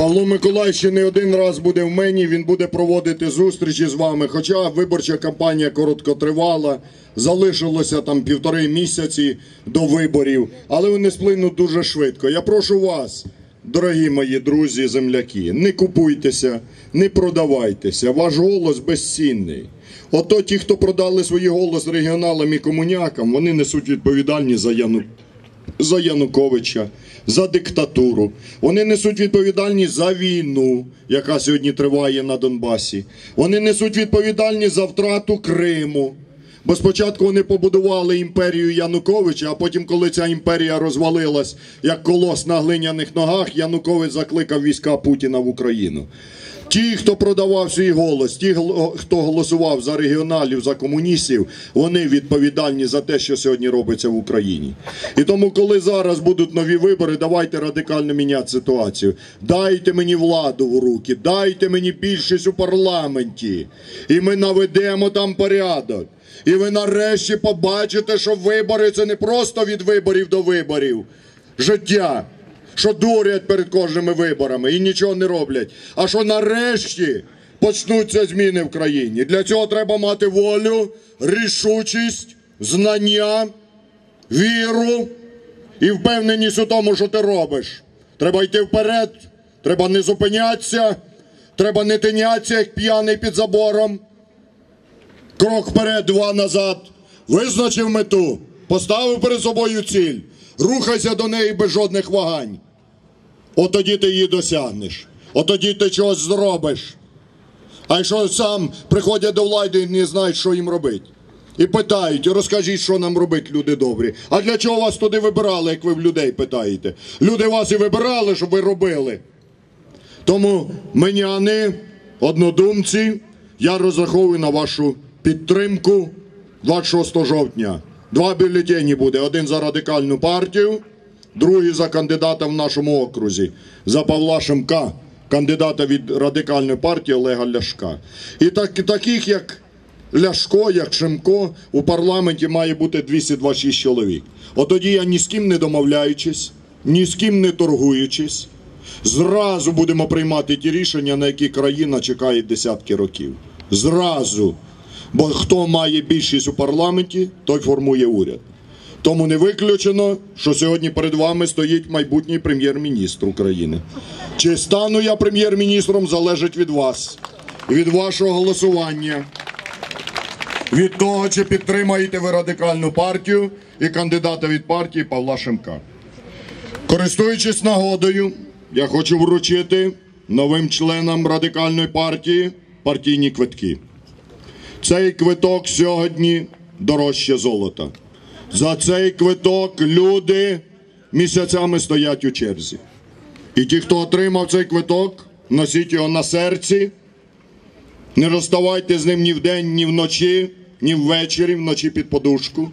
Павло Миколаївич не один раз буде в мені, він буде проводити зустрічі з вами. Хоча виборча кампанія короткотривала, залишилося там півтори місяці до виборів, але вони сплинуть дуже швидко. Я прошу вас, дорогі мої друзі, земляки, не купуйтеся, не продавайтеся. Ваш голос безцінний. Ото ті, хто продали свій голос регіоналам і комунякам, вони несуть відповідальність за Яну за Януковича, за диктатуру. Вони несуть відповідальність за війну, яка сьогодні триває на Донбасі. Вони несуть відповідальність за втрату Криму. Бо спочатку вони побудували імперію Януковича, а потім, коли ця імперія розвалилась як колос на глиняних ногах, Янукович закликав війська Путіна в Україну. Ті, хто продавав свій голос, ті, хто голосував за регіоналів, за комуністів, вони відповідальні за те, що сьогодні робиться в Україні. І тому, коли зараз будуть нові вибори, давайте радикально міняти ситуацію. Дайте мені владу в руки, дайте мені більшість у парламенті, і ми наведемо там порядок. І ви нарешті побачите, що вибори це не просто від виборів до виборів. Життя що дурять перед кожними виборами і нічого не роблять. А що нарешті почнуться зміни в країні. Для цього треба мати волю, рішучість, знання, віру і впевненість у тому, що ти робиш. Треба йти вперед, треба не зупинятися, треба не тинятися, як п'яний під забором. Крок вперед, два назад. Визначив мету, поставив перед собою ціль. Рухайся до неї без жодних вагань. От тоді ти її досягнеш. От тоді ти чогось зробиш. А якщо сам приходять до влади і не знають, що їм робити. І питають, розкажіть, що нам робити, люди добрі. А для чого вас туди вибирали, як ви в людей питаєте? Люди вас і вибирали, щоб ви робили. Тому меняни, однодумці, я розраховую на вашу підтримку 26 жовтня. Два бюлетені буде: один за радикальну партію, другий за кандидата в нашому окрузі, за Павла Шемка, кандидата від радикальної партії Олега Ляшка. І так, таких, як Ляшко, як Шемко, у парламенті має бути 226 чоловік. От тоді я ні з ким не домовляючись, ні з ким не торгуючись, зразу будемо приймати ті рішення, на які країна чекає десятки років. Зразу. Бо хто має більшість у парламенті, той формує уряд. Тому не виключено, що сьогодні перед вами стоїть майбутній прем'єр-міністр України. Чи стану я прем'єр-міністром, залежить від вас, від вашого голосування, від того, чи підтримаєте ви радикальну партію і кандидата від партії Павла Шемка. Користуючись нагодою, я хочу вручити новим членам радикальної партії партійні квитки. Цей квиток сьогодні дорожче золота. За цей квиток люди місяцями стоять у черзі. І ті, хто отримав цей квиток, носіть його на серці. Не розставайте з ним ні вдень, ні вночі, ні ввечері, вночі під подушку.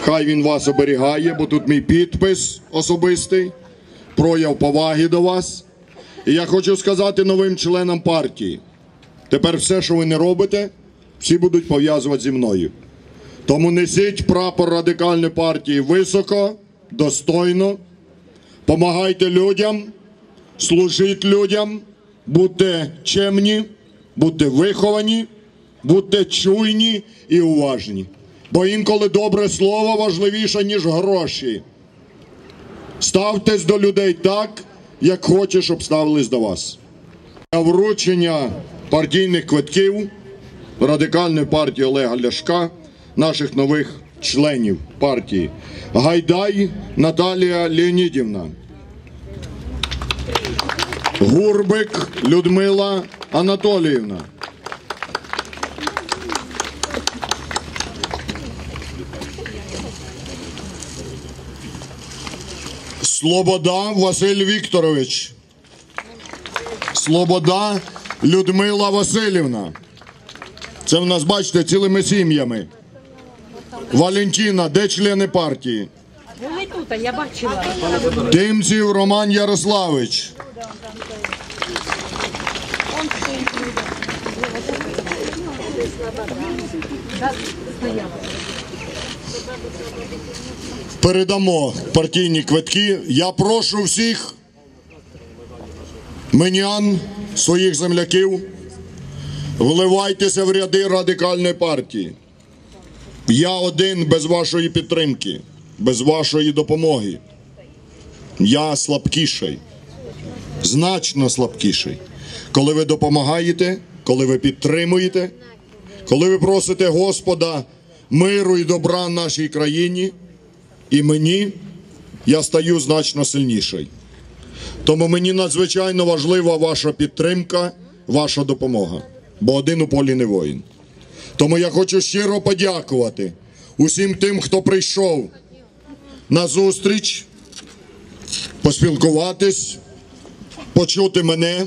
Хай він вас оберігає, бо тут мій підпис особистий, прояв поваги до вас. І я хочу сказати новим членам партії: тепер все, що ви не робите, всі будуть пов'язувати зі мною. Тому несіть прапор радикальної партії високо, достойно, помагайте людям, служіть людям, будьте чемні, будьте виховані, будьте чуйні і уважні. Бо інколи добре слово важливіше, ніж гроші. Ставтесь до людей так, як хоче, щоб ставились до вас. На вручення партійних квитків радикальної партії Олега Ляшка, наших нових членів партії. Гайдай Наталія Леонідівна. Гурбик Людмила Анатоліївна. Слобода Василь Вікторович. Слобода Людмила Васильівна. Це в нас, бачите, цілими сім'ями. Валентина, де члени партії? Були тут, я бачила. Тимців Роман Ярославич. Передамо партійні квитки. Я прошу всіх Менян, своїх земляків, вливайтеся в ряди радикальної партії. Я один без вашої підтримки, без вашої допомоги. Я слабкіший, значно слабкіший. Коли ви допомагаєте, коли ви підтримуєте, коли ви просите Господа миру і добра нашій країні, і мені, я стаю значно сильніший. Тому мені надзвичайно важлива ваша підтримка, ваша допомога, бо один у полі не воїн. Тому я хочу щиро подякувати усім тим, хто прийшов на зустріч, поспілкуватись, почути мене.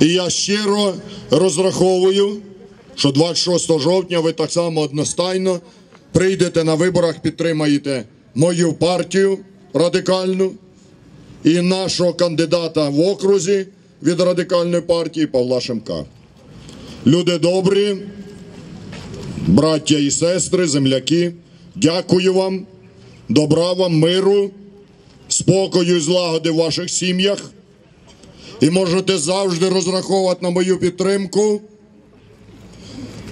І я щиро розраховую, що 26 жовтня ви так само одностайно прийдете на виборах, підтримаєте мою партію радикальну і нашого кандидата в окрузі від радикальної партії Павла Шемка. Люди добрі, браття і сестри, земляки, дякую вам, добра вам, миру, спокою і злагоди в ваших сім'ях. І можете завжди розраховувати на мою підтримку.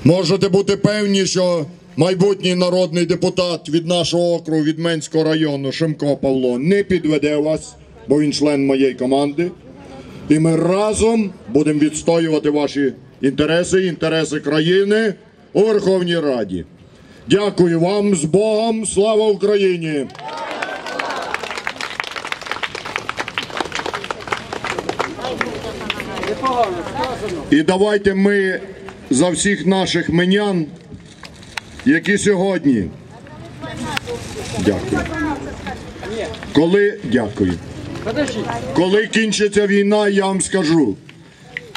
Можете бути певні, що майбутній народний депутат від нашого округу, від Менського району Шимко Павло не підведе вас, бо він член моєї команди. І ми разом будемо відстоювати ваші інтереси, інтереси країни у Верховній Раді. Дякую вам з Богом! Слава Україні! І давайте ми за всіх наших менян, які сьогодні. Дякую. Коли дякую. Коли кінчиться війна, я вам скажу.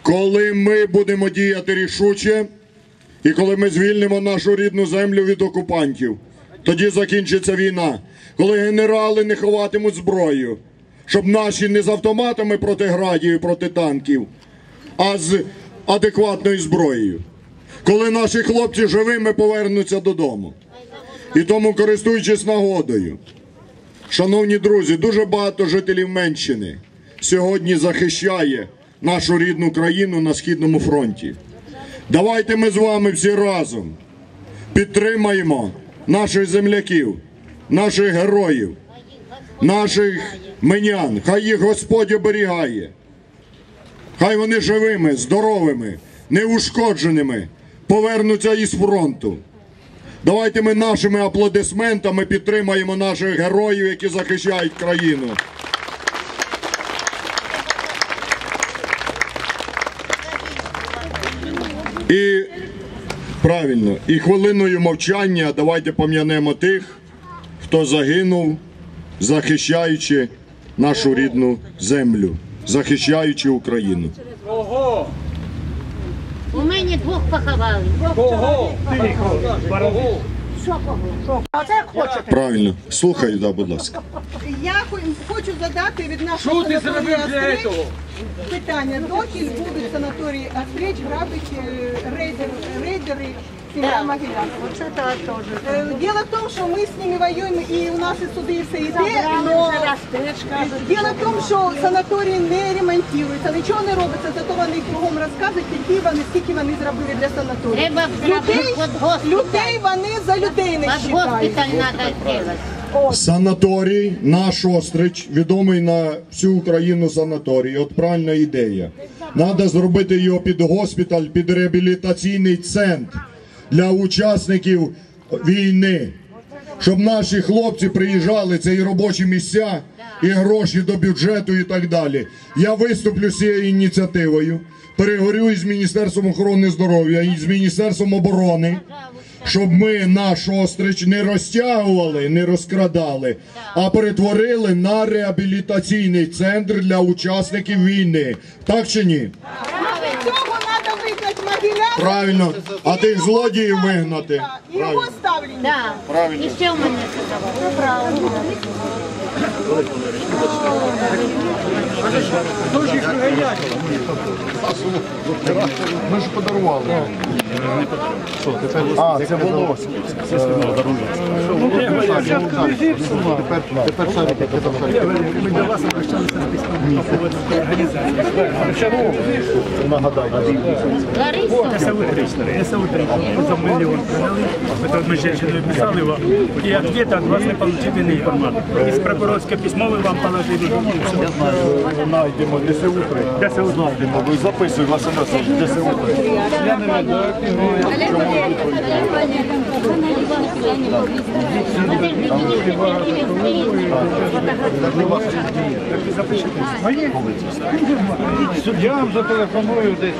Коли ми будемо діяти рішуче, і коли ми звільнимо нашу рідну землю від окупантів, тоді закінчиться війна. Коли генерали не ховатимуть зброю, щоб наші не з автоматами проти градів і проти танків, а з адекватною зброєю. Коли наші хлопці живими повернуться додому. І тому, користуючись нагодою, шановні друзі, дуже багато жителів Менщини сьогодні захищає нашу рідну країну на східному фронті. Давайте ми з вами всі разом підтримаємо наших земляків, наших героїв, наших менян. Хай їх Господь оберігає. Хай вони живими, здоровими, неушкодженими повернуться із фронту. Давайте ми нашими аплодисментами підтримаємо наших героїв, які захищають країну. І правильно, і хвилиною мовчання давайте пом'янемо тих, хто загинув, захищаючи нашу рідну землю, захищаючи Україну. У мене двох поховали. Правильно, слухаю, да, будь ласка. Я хочу задати від Що нашого ти зробив для «Астрич» цього? питання. Доки будуть санаторії Астрич грабить е, рейдер, рейдери сім'я Могилянського? Оце так теж. Е, Дело в том, что мы с ними воюем, и у нас и суды, и все йде, но дело в том, що санаторії не ремонтуються, нічого не робиться, зато вони кругом розказують, які вони, скільки вони зробили для санаторію. Треба Людей, людей вони за людей не вважають. Санаторій, наш Острич, відомий на всю Україну санаторій. От правильна ідея. Треба зробити його під госпіталь, під реабілітаційний центр для учасників війни. Щоб наші хлопці приїжджали, це і робочі місця, і гроші до бюджету, і так далі. Я виступлю з цією ініціативою, переговорю із Міністерством охорони здоров'я, і з Міністерством оборони щоб ми наш острич не розтягували, не розкрадали, а перетворили на реабілітаційний центр для учасників війни. Так чи ні? Цього. Правильно. А тих злодіїв вигнати. І його ставлення. Да. Правильно. І ще у мене сказали. Хто ж їх виганяє? Ми ж подарували. А, це волосся. Тепер шарики, тепер шарики. Ми до вас обращалися з письмом по поводу організації. Нагадайте. Лариса. САУ-3, САУ-3, за мільйон продали, это женщину писали вам, и ответа от вас не получили ни информацию. Из прокурорское письмо вы вам положили. Я знаю. Знайдемо ДСУ-3. ДСУ знайдемо. Ви записуй вас ДСУ-3. Я не веду. Суддям зателефоную десь.